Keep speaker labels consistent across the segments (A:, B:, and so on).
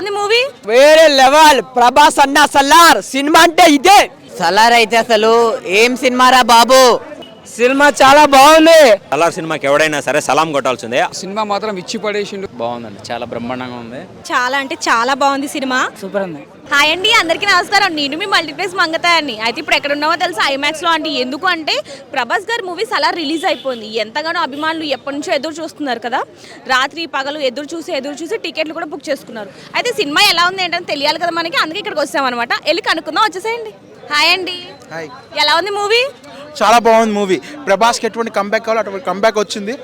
A: ఉంది మూవీ?
B: వేరే లెవెల్ ప్రభాస్ అన్న సల్లార్ సినిమా అంటే ఇదే.
C: సలార్ అయితే అసలు ఏం సినిమారా బాబు?
B: సినిమా చాలా బాగుంది.
D: సలార్ సినిమాకి ఎవడైనా సరే సలాం కొట్టాల్సిందే.
E: సినిమా మాత్రం ఇచ్చి పడేసిండు.
F: బాగుందండి చాలా బ్రహ్మాండంగా ఉంది.
A: చాలా అంటే చాలా బాగుంది సినిమా.
B: సూపర్ ఉంది.
A: హాయ్ అండి అందరికీ నమస్కారం. నేను మీ మల్టీప్లెక్స్ మంగతాయని అయితే ఇప్పుడు ఎక్కడ ఉన్నామో తెలుసా ఐమాక్స్లో అంటే ఎందుకు అంటే ప్రభాస్ గారి మూవీస్ అలా రిలీజ్ అయిపోయింది. ఎంతగానో అభిమానులు ఎప్పటి నుంచో ఎదురు చూస్తున్నారు కదా. రాత్రి పగలు ఎదురు చూసి ఎదురు చూసి టికెట్లు కూడా బుక్ చేసుకున్నారు. అయితే సినిమా ఎలా ఉంది ఏంటని తెలియాలి కదా మనకి. అందుకే ఇక్కడికి వచ్చామన్నమాట. వెళ్ళి కనుక్కుందాం వచ్చేసేయండి. హాయ్ అండి.
G: హాయ్.
A: ఎలా ఉంది మూవీ
G: చాలా బాగుంది మూవీ. ప్రభాస్కి ఎటువంటి కంబ్యాక్ కావాలో అటువంటి కంబ్యాక్ వచ్చింది.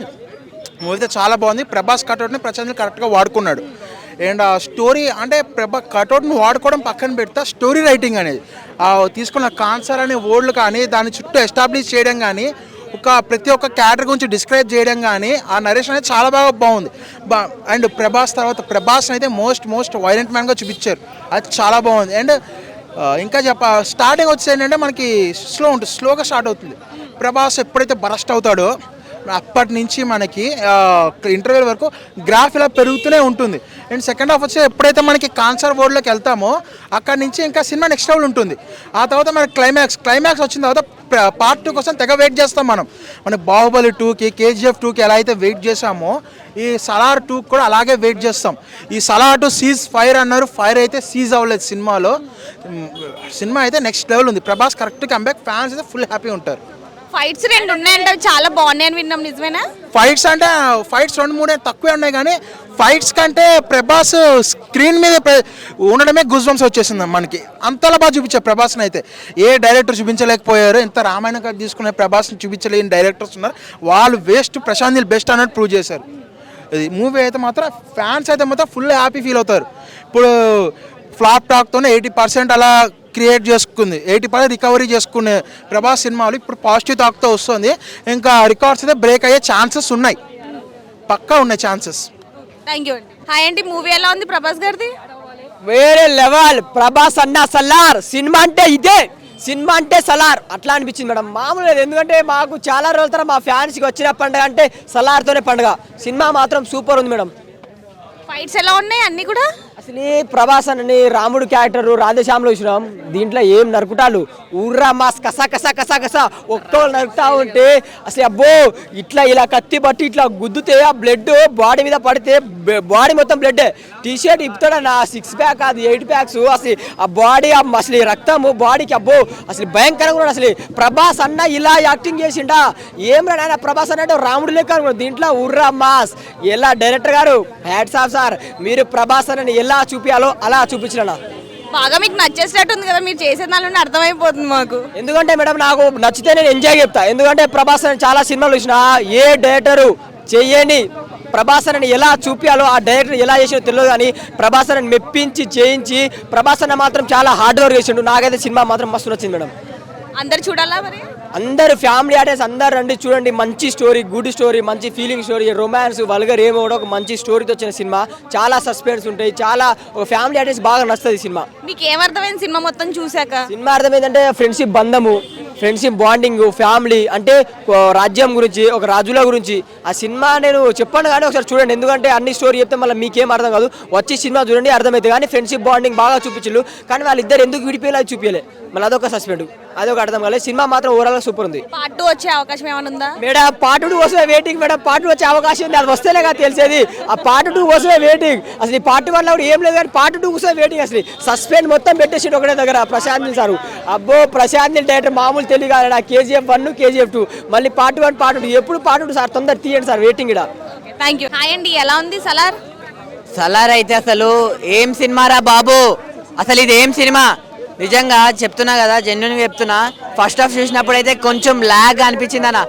G: మూవీ అయితే చాలా బాగుంది. ప్రభాస్ కటౌట్ని ప్రశాంత్ కరెక్ట్గా వాడుకున్నాడు. అండ్ ఆ స్టోరీ అంటే ప్రభా కటౌట్ని వాడుకోవడం పక్కన పెడితే స్టోరీ రైటింగ్ అనేది తీసుకున్న కాన్సర్ అనే వర్డ్లు కానీ దాని చుట్టూ ఎస్టాబ్లిష్ చేయడం కానీ ఒక ప్రతి ఒక్క క్యారెక్టర్ గురించి డిస్క్రైబ్ చేయడం కానీ ఆ నరేషన్ అనేది చాలా బాగా బాగుంది. బా అండ్ ప్రభాస్ తర్వాత ప్రభాస్ అయితే మోస్ట్ మోస్ట్ వైలెంట్ మ్యాన్గా చూపించారు. అది చాలా బాగుంది. అండ్ ఇంకా చెప్ప స్టార్టింగ్ వచ్చేసి ఏంటంటే మనకి స్లో ఉంటుంది స్లోగా స్టార్ట్ అవుతుంది. ప్రభాస్ ఎప్పుడైతే బరస్ట్ అవుతాడో అప్పటి నుంచి మనకి ఇంటర్వ్యూల వరకు గ్రాఫ్ ఇలా పెరుగుతూనే ఉంటుంది. అండ్ సెకండ్ హాఫ్ వచ్చి ఎప్పుడైతే మనకి కాన్సర్ బోర్డ్లోకి వెళ్తామో అక్కడి నుంచి ఇంకా సినిమా నెక్స్ట్ లెవెల్ ఉంటుంది. ఆ తర్వాత మనకి క్లైమాక్స్ క్లైమాక్స్ వచ్చిన తర్వాత పార్ట్ టూ కోసం తెగ వెయిట్ చేస్తాం మనం. మన బాహుబలి టూకి కేజీఎఫ్ టూకి ఎలా అయితే వెయిట్ చేసామో ఈ సలార్ టూ కూడా అలాగే వెయిట్ చేస్తాం. ఈ సలార్ టూ సీజ్ ఫైర్ అన్నారు. ఫైర్ అయితే సీజ్ అవ్వలేదు సినిమాలో. సినిమా అయితే నెక్స్ట్ లెవెల్ ఉంది. ప్రభాస్ కరెక్ట్ కంబ్యాక్ ఫ్యాన్స్ అయితే ఫుల్ హ్యాపీ ఉంటారు.
A: ఫైట్స్ రెండు ఉన్నాయంటే అవి చాలా బాగున్నాయని విన్నాం నిజమేనా?
G: ఫైట్స్ అంటే ఫైట్స్ రెండు మూడే తక్కువే ఉన్నాయి కానీ ఫైట్స్ కంటే ప్రభాస్ స్క్రీన్ మీద ఉండడమే గుజ్వంస్ వచ్చేసింది మనకి. అంతలా బాగా చూపించారు ప్రభాస్ని అయితే. ఏ డైరెక్టర్ చూపించలేకపోయారు ఇంత రామాయణ గారు తీసుకునే ప్రభాస్ని చూపించలేని డైరెక్టర్స్ ఉన్నారు. వాళ్ళు వేస్ట్ ప్రశాంత్ బెస్ట్ అన్నట్టు ప్రూవ్ చేశారు. ఇది మూవీ అయితే మాత్రం ఫ్యాన్స్ అయితే మాత్రం ఫుల్ హ్యాపీ ఫీల్ అవుతారు. ఇప్పుడు ఫ్లాప్ టాక్తోనే ఎయిటీ పర్సెంట్ అలా క్రియేట్ చేసుకుంది. ఎయిటీ పర్సెంట్ రికవరీ చేసుకునే ప్రభాస్ సినిమాలు ఇప్పుడు పాజిటివ్ టాక్తో వస్తుంది. ఇంకా రికార్డ్స్ అయితే బ్రేక్ అయ్యే ఛాన్సెస్ ఉన్నాయి. పక్కా ఉన్నాయి ఛాన్సెస్
A: థ్యాంక్ యూ అండి. హాయ్ అండి మూవీ ఎలా ఉంది ప్రభాస్ గారిది?
B: వేరే లెవెల్. ప్రభాస్ అన్న సల్లార్ సినిమా అంటే ఇదే. సినిమా అంటే సలార్. అట్లా అనిపించింది మేడం. మామూలు లేదు. ఎందుకంటే మాకు చాలా రోజుల తర్వాత మా ఫ్యాన్స్కి వచ్చిన పండుగ అంటే సలార్తోనే పండుగ. సినిమా మాత్రం సూపర్ ఉంది మేడం.
A: ఫైట్స్ ఎలా ఉన్నాయి అన్ని కూడా?
B: అసలు ప్రభాస్ అని రాముడు క్యారెక్టర్ రాధేశ్యామలో ఇచ్చినాం దీంట్లో ఏం నరుకుటాలు ఊర్రా మాస్ కసా కసా కసా కసా ఒక్కో నరుకుతా ఉంటే అసలు అబ్బో ఇట్లా ఇలా కత్తి పట్టి ఇట్లా గుద్దుతే ఆ బ్లడ్ బాడీ మీద పడితే బాడీ మొత్తం బ్లడ్ టీ షర్ట్ ఇప్పుతాడు నా సిక్స్ ప్యాక్ అది ఎయిట్ ప్యాక్స్ అసలు ఆ బాడీ అసలు రక్తము బాడీకి అబ్బో అసలు భయంకరంగా ఉన్నాడు అసలు. ప్రభాస్ అన్న ఇలా యాక్టింగ్ చేసిండా? ఏం రా ప్రభాస్ అన్నట్టు రాముడు లెక్క దీంట్లో ఉర్రా మాస్ ఎలా డైరెక్టర్ గారు? హ్యాట్స్ ఆఫ్ సార్ మీరు ప్రభాస్ అన్నని ఎలా చూపించాలో అలా చూపించిన
A: బాగా మీకు నచ్చేసినట్టు ఉంది కదా మీరు చేసే దానిలో అర్థమైపోతుంది మాకు.
B: ఎందుకంటే మేడం నాకు నచ్చితే నేను ఎంజాయ్ చెప్తా. ఎందుకంటే ప్రభాస్ అని చాలా సినిమాలు చూసిన ఏ డైరెక్టరు చెయ్యని ప్రభాస్ అని ఎలా చూపించాలో ఆ డైరెక్టర్ ఎలా చేసినో తెలియదు కానీ ప్రభాస్ అని మెప్పించి చేయించి ప్రభాస్ అన్న మాత్రం చాలా హార్డ్ వర్క్ చేసిండు. నాకైతే సినిమా మాత్రం మస్తు నచ్చింది మేడం.
A: అందరు చూడాలా మరి?
B: అందరు ఫ్యామిలీ ఆర్టిస్ట్ అందరు రండి చూడండి మంచి స్టోరీ గుడ్ స్టోరీ మంచి ఫీలింగ్ స్టోరీ రొమాన్స్ వల్గర్ ఏమో కూడా ఒక మంచి స్టోరీతో వచ్చిన సినిమా చాలా సస్పెన్స్ ఉంటాయి చాలా ఒక ఫ్యామిలీ ఆర్టిస్ట్ బాగా నచ్చుతుంది సినిమా
A: మీకు ఏమర్థమైంది సినిమా మొత్తం చూసాక
B: సినిమా అర్థం ఏంటంటే ఫ్రెండ్షిప్ బంధము ఫ్రెండ్షిప్ బాండింగ్ ఫ్యామిలీ అంటే రాజ్యం గురించి ఒక రాజుల గురించి. ఆ సినిమా నేను చెప్పాను కానీ ఒకసారి చూడండి ఎందుకంటే అన్ని స్టోరీ చెప్తే మళ్ళీ మీకేం అర్థం కాదు. వచ్చి సినిమా చూడండి అర్థమవుతుంది కానీ ఫ్రెండ్షిప్ బాండింగ్ బాగా చూపించు కానీ వాళ్ళిద్దరు ఎందుకు విడిపోయేలా చూపించలే. మళ్ళీ అదొక సస్పెండ్ అదొక అర్థం కాలేదు. సినిమా మాత్రం ఓవరాల్ సూపర్ ఉంది.
A: పార్ట్ టూ వచ్చే అవకాశం ఏమైనా ఉందా?
B: మేడం పార్ట్ టూ కోసమే వెయిటింగ్ మేడం. పార్ట్ టూ వచ్చే అవకాశం ఉంది. అది వస్తేనే కదా తెలిసేది. ఆ పార్ట్ టూ కోసమే వెయిటింగ్ అసలు ఈ పార్ట్ వన్ కూడా ఏం లేదు కానీ పార్ట్ టూ కోసమే వెయిటింగ్ అసలు. సస్పెండ్ మొత్తం పెట్టేసి ఒకటే దగ్గర ప్రశాంత్ సార్. అబ్బో ప్రశాంత్ డైరెక్టర్ మామూలు తెలియదు కేజీఎఫ్ వన్ కేజీఎఫ్ టూ మళ్ళీ పార్ట్ వన్ పార్ట్ టూ. ఎప్పుడు పార్ట్ టూ సార్? తొందర తీయండి సార్ వెయిటింగ్ ఇక్కడ
A: థ్యాంక్ యూ హాయ్ అండి ఎలా ఉంది సలార్?
C: సలార్ అయితే అసలు ఏం సినిమారా బాబు? అసలు ఇది ఏం సినిమా? నిజంగా చెప్తున్నా కదా జెన్యున్గా చెప్తున్నా ఫస్ట్ హాఫ్ చూసినప్పుడు అయితే కొంచెం ల్యాగ్ అనిపించింది అన్న.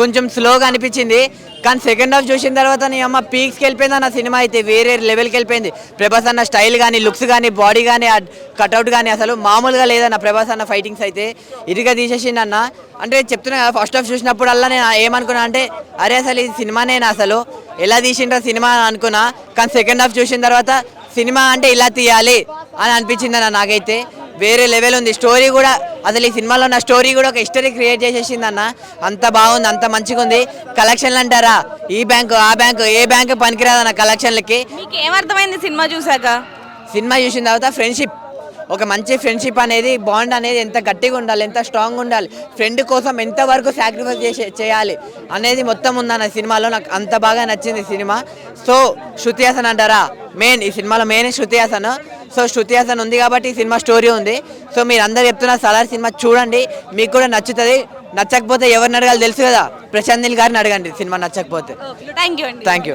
C: కొంచెం స్లోగా అనిపించింది. కానీ సెకండ్ హాఫ్ చూసిన తర్వాత నీ అమ్మ పీక్స్కి వెళ్ళిపోయింది అన్న సినిమా అయితే వేరే లెవెల్కి వెళ్ళిపోయింది. ప్రభాస్ అన్న స్టైల్ కానీ లుక్స్ కానీ బాడీ కానీ కట్అవుట్ కానీ అసలు మామూలుగా లేదన్న ప్రభాస్ అన్న ఫైటింగ్స్ అయితే ఇదిగా తీసేసింది అన్న. అంటే చెప్తున్నా కదా ఫస్ట్ హాఫ్ చూసినప్పుడల్లా నేను ఏమనుకున్నా అంటే అరే అసలు ఇది సినిమానేనా అసలు? ఎలా తీసిండ్రా సినిమా అని అనుకున్నా. కానీ సెకండ్ హాఫ్ చూసిన తర్వాత సినిమా అంటే ఇలా తీయాలి అని అనిపించిందన్న నాకైతే. వేరే లెవెల్ ఉంది. స్టోరీ కూడా అసలు ఈ సినిమాలో ఉన్న స్టోరీ కూడా ఒక హిస్టరీ క్రియేట్ చేసేసింది అన్న అంత బాగుంది అంత మంచిగా ఉంది కలెక్షన్లు అంటారా? ఈ బ్యాంకు ఆ బ్యాంకు ఏ బ్యాంకు పనికిరాదన్న కలెక్షన్లకి
A: మీకు ఏమర్థమైంది సినిమా చూసాక
C: సినిమా చూసిన తర్వాత ఫ్రెండ్షిప్ ఒక మంచి ఫ్రెండ్షిప్ అనేది బాండ్ అనేది ఎంత గట్టిగా ఉండాలి ఎంత స్ట్రాంగ్ ఉండాలి ఫ్రెండ్ కోసం ఎంతవరకు సాక్రిఫైస్ చేసే చేయాలి అనేది మొత్తం ఉందన్న సినిమాలో నాకు అంత బాగా నచ్చింది సినిమా. సో శృతి హాసన్ అంటారా? మెయిన్ ఈ సినిమాలో మెయిన్ శృతి హాసన్. సో శృతి హాసన్ ఉంది కాబట్టి ఈ సినిమా స్టోరీ ఉంది. సో మీరు అందరు చెప్తున్న సలార్ సినిమా చూడండి. మీకు కూడా నచ్చుతుంది. నచ్చకపోతే ఎవరిని అడగాలి తెలుసు కదా? ప్రశాంత్ నీల్ గారిని అడగండి. సినిమా నచ్చకపోతే. Thank you